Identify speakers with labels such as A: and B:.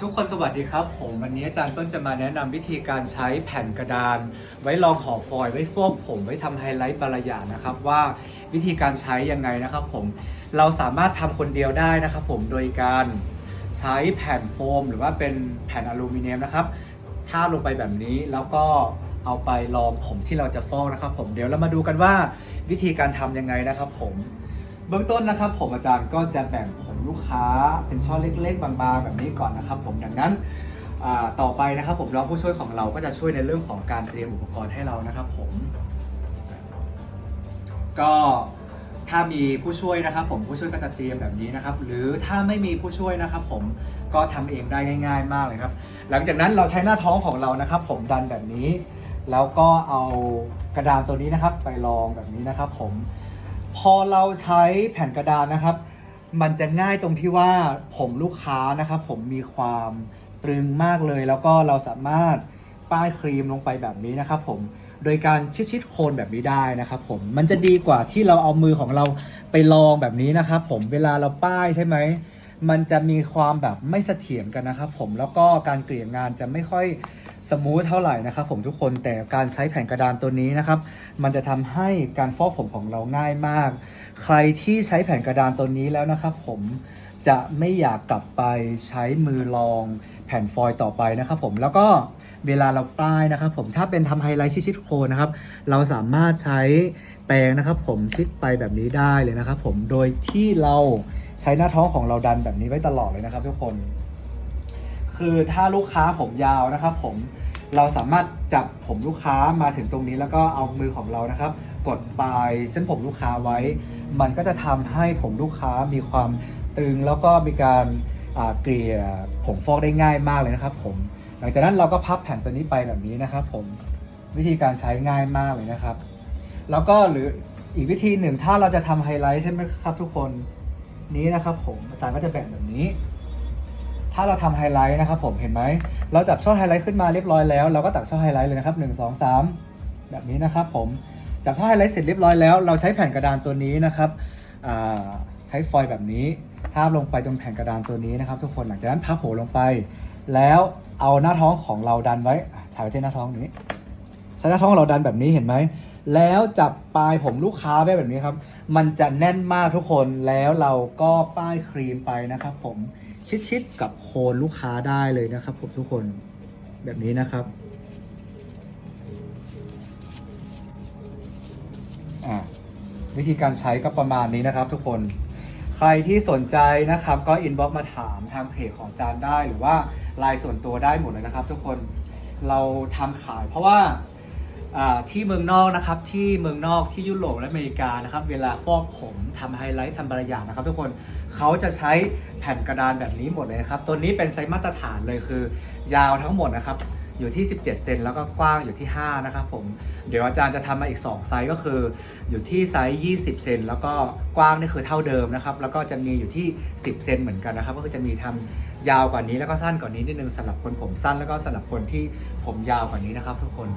A: ทุกคนสวัสดีครับ ผมวันนี้อาจารย์ต้นจะมาแนะนำวิธีการใช้แผ่นกระดาน ไว้รองห่อฟอยล์ไว้โฟกผมไว้ทำไฮไลท์บาลายานะครับว่าวิธีการใช้ยังไงนะครับผมเราสามารถทำคนเดียวได้นะครับผมโดยการใช้แผ่นโฟม หรือว่าเป็นแผ่นอลูมิเนียมนะครับทาบลงไปแบบนี้แล้วก็เอาไปรองผมที่เราจะฟอกนะครับ ผมเดี๋ยวเรามาดูกันว่าวิธีการทำยังไงนะครับ ผมเบื้องต้นนะครับ ผมอาจารย์ก็จะแบ่งผม ลูกค้าเป็นช่อเล็ก ๆ บางๆ แบบนี้ก่อนนะครับ ผมดังนั้นต่อไปนะครับผมรองผู้ช่วยของเราก็จะช่วยในเรื่องของการเตรียมอุปกรณ์ให้เรานะครับ ผม ก็ถ้ามีผู้ช่วยนะครับ ผมผู้ช่วยก็จะเตรียมแบบนี้นะครับ หรือถ้าไม่มีผู้ช่วยนะครับ ผมก็ทำเองได้ง่าย ๆ มากเลยครับ หลังจากนั้นเราใช้หน้าท้องของเรานะครับ ผมดันแบบนี้ แล้วก็เอากระดานตัวนี้นะครับ ไปรองแบบนี้นะครับ ผม พอเราใช้แผ่นกระดานนะครับ มันจะง่ายตรงที่ว่าผมลูกค้านะครับผมมีความตรึงมากเลย แล้วก็เราสามารถป้ายครีมลงไปแบบนี้นะครับผมโดยการชิดๆโคนแบบนี้ได้นะครับผมมันจะดีกว่าที่เราเอามือของเราไปลองแบบนี้นะครับผมเวลาเราป้ายใช่ไหมมันจะมีความแบบไม่เสถียรกันนะครับผมแล้วก็การเกลี่ยงานจะไม่ค่อย สมูทเท่าไหร่นะครับผมทุกคนแต่การใช้แผ่นกระดานตัวนี้นะครับ มันจะทำให้การฟอกผมของเราง่ายมาก ใครที่ใช้แผ่นกระดานตัวนี้แล้วนะครับ ผมจะไม่อยากกลับไปใช้มือลองแผ่นฟอยล์ต่อไปนะครับ ผมแล้วก็เวลาเราป้ายนะครับ ผมถ้าเป็นทำไฮไลท์ชิดๆโคนนะครับ เราสามารถใช้แปรงนะครับ ผมชิดไปแบบนี้ได้เลยนะครับ ผมโดยที่เราใช้หน้าท้องของเราดันแบบนี้ไว้ตลอดเลยนะครับ ทุกคน คือถ้าลูกค้าผมยาวนะครับผมเราสามารถจับผมลูกค้ามาถึงตรงนี้แล้วก็เอามือของเรานะครับ กดปลายเส้นผมลูกค้าไว้ มันก็จะทำให้ผมลูกค้ามีความตึงแล้วก็มีการเกลี่ยผมฟอกได้ง่ายมากเลยนะครับ ผม หลังจากนั้นเราก็พับแผ่นตัวนี้ไปแบบนี้นะครับ ผมวิธีการใช้ง่ายมากเลยนะครับ แล้วก็หรืออีกวิธีหนึ่งถ้าเราจะทำไฮไลท์ใช่ไหมครับทุกคนนี้นะครับ ผมอาจารย์ก็จะแบ่งแบบนี้ ถ้าเราทำไฮไลท์นะครับผมเห็นไหม เราจับช่อไฮไลท์ขึ้นมาเรียบร้อยแล้วเราก็ตักช่อไฮไลท์เลยนะครับ 1 2 3 แบบนี้นะครับผมจับช่อไฮไลท์เสร็จเรียบร้อยแล้วเราใช้แผ่นกระดานตัวนี้นะครับใช้ฟอยล์แบบนี้ทาบลงไปตรงแผ่นกระดานตัวนี้นะครับ ทุกคนหลังจากนั้นพับโผลงไป แล้วเอาหน้าท้องของเราดันไว้ถ่ายไว้ที่หน้าท้องนี้ ใช้หน้าท้องของเราดันแบบนี้เห็นไหมแล้วจับปลายผมลูกค้าไว้แบบนี้ครับ มันจะแน่นมากทุกคนแล้วเราก็ป้ายครีมไปนะครับผม ชิดๆกับโคนลูกค้าได้เลยนะครับผมทุกคนแบบนี้นะครับวิธีการใช้ก็ประมาณนี้นะครับทุกคน ใครที่สนใจนะครับก็อินบ็อกมาถามทางเพจของจานได้หรือว่าไลน์ส่วนตัวได้หมดเลยนะครับ ทุกคนเราทำขายเพราะว่า ที่เมืองนอกนะครับที่เมืองนอกที่ยุโรปและอเมริกานะครับเวลาฟอกผมทำไฮไลท์ทำบรรยางนะครับทุกคนเขาจะใช้แผ่นกระดานแบบนี้หมดเลยนะครับตัวนี้เป็นไซส์มาตรฐานเลยคือ ยาวทั้งหมดนะครับอยู่ที่ 17 เซนแล้วก็กว้างอยู่ที่ 5 นะครับผม เดี๋ยวอาจารย์จะทำมาอีก 2 ไซส์ก็คือ อยู่ที่ไซส์ 20 เซนแล้วก็กว้างนี่คือเท่าเดิมนะครับ แล้วก็จะมีอยู่ที่ 10 เซนเหมือนกันนะครับ ก็คือจะมีทำยาวกว่านี้แล้วก็สั้นกว่านี้นิดนึงสำหรับคนผมสั้นแล้วก็สำหรับคนที่ผมยาวกว่านี้นะครับทุกคน